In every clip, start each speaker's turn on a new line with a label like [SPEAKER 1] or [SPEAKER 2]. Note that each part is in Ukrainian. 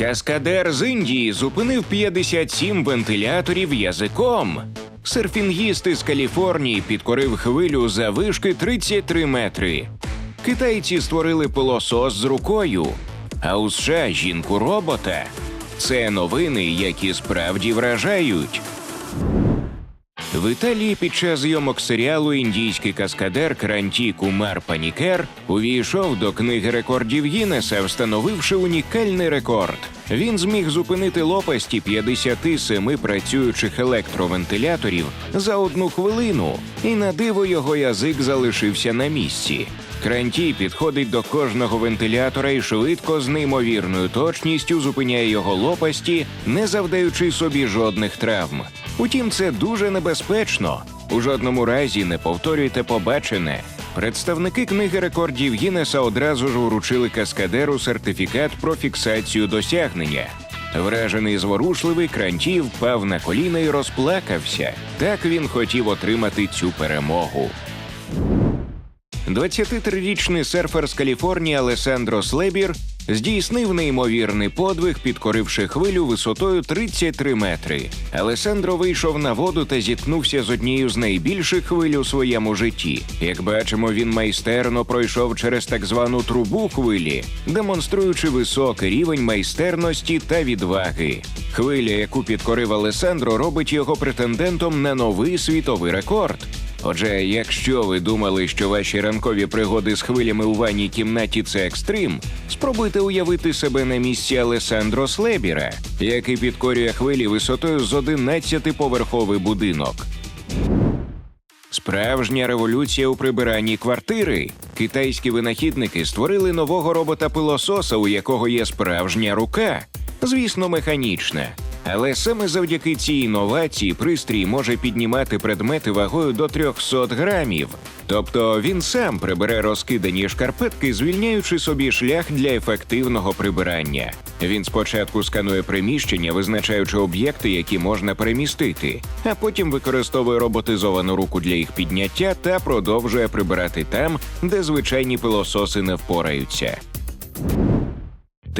[SPEAKER 1] Каскадер з Індії зупинив 57 вентиляторів язиком. Серфінгіст із Каліфорнії підкорив хвилю за вишки 33 метри. Китайці створили пилосос з рукою, а у США жінку робота. Це новини, які справді вражають. В Італії під час зйомок серіалу індійський каскадер Кранті Кумар Панікер увійшов до книги рекордів Гіннеса, встановивши унікальний рекорд. Він зміг зупинити лопасті 57 працюючих електровентиляторів за одну хвилину, і на диво його язик залишився на місці. Кранті підходить до кожного вентилятора і швидко з неймовірною точністю зупиняє його лопасті, не завдаючи собі жодних травм. Утім, це дуже небезпечно. У жодному разі не повторюйте побачене. Представники книги рекордів Гіннеса одразу ж вручили каскадеру сертифікат про фіксацію досягнення. Вражений зворушливий Кранті впав на коліна і розплакався. Так він хотів отримати цю перемогу. 23-річний серфер з Каліфорнії Алесандро Слебір здійснив неймовірний подвиг, підкоривши хвилю висотою 33 метри. Алесандро вийшов на воду та зіткнувся з однією з найбільших хвиль у своєму житті. Як бачимо, він майстерно пройшов через так звану трубу хвилі, демонструючи високий рівень майстерності та відваги. Хвиля, яку підкорив Алесандро, робить його претендентом на новий світовий рекорд. Отже, якщо ви думали, що ваші ранкові пригоди з хвилями у ванній кімнаті це екстрим, спробуйте уявити себе на місці Алесандро Слебіра, який підкорює хвилі висотою з 11-поверховий будинок. Справжня революція у прибиранні квартири. Китайські винахідники створили нового робота-пилососа, у якого є справжня рука, звісно, механічна. Але саме завдяки цій інновації пристрій може піднімати предмети вагою до 300 грамів. Тобто він сам прибере розкидані шкарпетки, звільняючи собі шлях для ефективного прибирання. Він спочатку сканує приміщення, визначаючи об'єкти, які можна перемістити, а потім використовує роботизовану руку для їх підняття та продовжує прибирати там, де звичайні пилососи не впораються.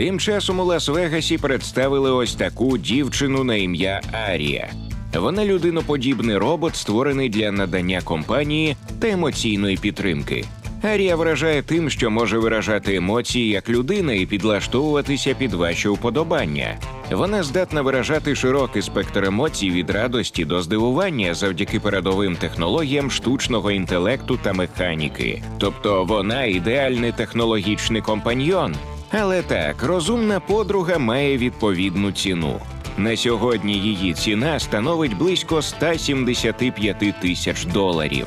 [SPEAKER 1] Тим часом у Лас-Вегасі представили ось таку дівчину на ім'я Арія. Вона людиноподібний робот, створений для надання компанії та емоційної підтримки. Арія вражає тим, що може виражати емоції як людина і підлаштовуватися під ваші уподобання. Вона здатна виражати широкий спектр емоцій від радості до здивування завдяки передовим технологіям штучного інтелекту та механіки. Тобто вона ідеальний технологічний компаньйон. Але так, розумна подруга має відповідну ціну. На сьогодні її ціна становить близько 175 тисяч доларів.